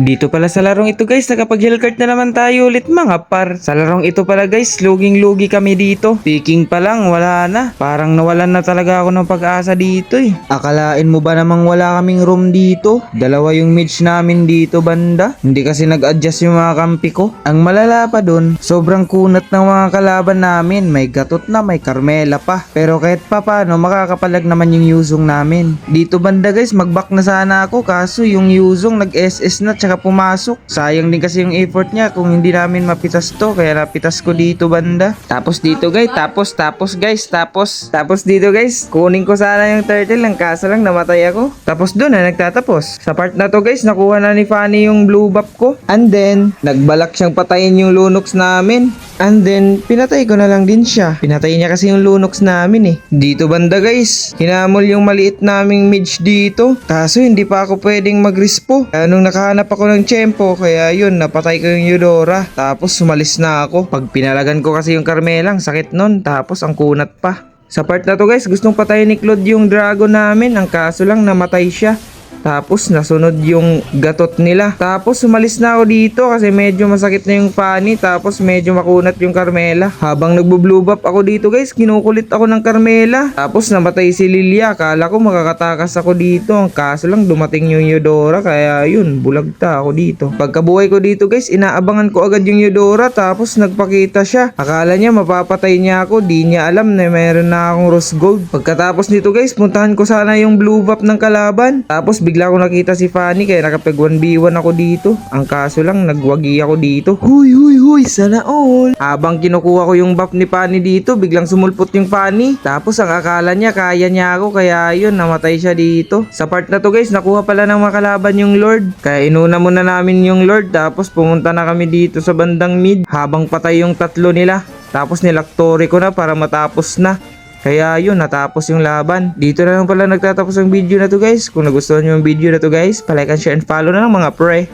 Dito pala sa larong ito guys, nakapag hellcart na naman tayo ulit mga par. Sa larong ito pala guys, luging-lugi kami dito. Picking pa lang, wala na. Parang nawalan na talaga ako ng pag-asa dito eh. Akalain mo ba namang wala kaming room dito? Dalawa yung midge namin dito banda. Hindi kasi nag-adjust yung mga kampi ko. Ang malala pa dun, sobrang kunat ng mga kalaban namin. May gatot na, may Carmela pa. Pero kahit pa paano, makakapalag naman yung yuzong namin. Dito banda guys, mag-back na sana ako kaso yung yuzong nag-SS na tsaka pumasok. Sayang din kasi yung effort niya kung hindi namin mapitas to. Kaya napitas ko dito banda. Tapos dito guys, tapos, tapos guys, tapos, tapos dito guys, kunin ko sana yung turtle lang kaso lang namatay ako. Tapos doon na nagtatapos. Sa part na to guys, nakuha na ni Fanny yung blue buff ko. And then, nagbalak siyang patayin yung lunox namin. And then, pinatay ko na lang din siya. Pinatay niya kasi yung lunox namin eh. Dito banda guys, hinamol yung maliit naming midge dito. Kaso hindi pa ako pwedeng magrispo. Kaya nung nakahanap ako ng tiyempo, kaya yun, napatay ko yung Eudora. Tapos sumalis na ako. Pag pinalagan ko kasi yung Carmelang, sakit nun. Tapos ang kunat pa. Sa part na to guys, gustong patayin ni Claude yung dragon namin. Ang kaso lang namatay siya. Tapos nasunod yung gatot nila. Tapos sumalis na ako dito kasi medyo masakit na yung Fanny. Tapos medyo makunat yung Carmela. Habang nagbo-blue ako dito guys, kinukulit ako ng Carmela. Tapos namatay si Lilia. Akala ko makakatakas ako dito. Ang kaso lang dumating yung Eudora. Kaya yun, bulagta ako dito. Pagkabuhay ko dito guys, inaabangan ko agad yung Eudora. Tapos nagpakita siya. Akala niya mapapatay niya ako. Di niya alam na meron na akong rose gold. Pagkatapos nito guys, puntahan ko sana yung blue buff ng kalaban. Tapos bigla ko nakita si Fanny kaya nakapag 1v1 ako dito. Ang kaso lang, nagwagi ako dito. Huy, huy, huy, sana all. Habang kinukuha ko yung buff ni Fanny dito, biglang sumulpot yung Fanny. Tapos ang akala niya, kaya niya ako, kaya yun, namatay siya dito. Sa part na to guys, nakuha pala ng makalaban yung Lord. Kaya inuna muna namin yung Lord, tapos pumunta na kami dito sa bandang mid. Habang patay yung tatlo nila. Tapos nilaktori ko na para matapos na. Kaya yun, natapos yung laban. Dito na lang pala nagtatapos ang video na to guys. Kung nagustuhan nyo yung video na to guys, palike share and follow na lang mga pre.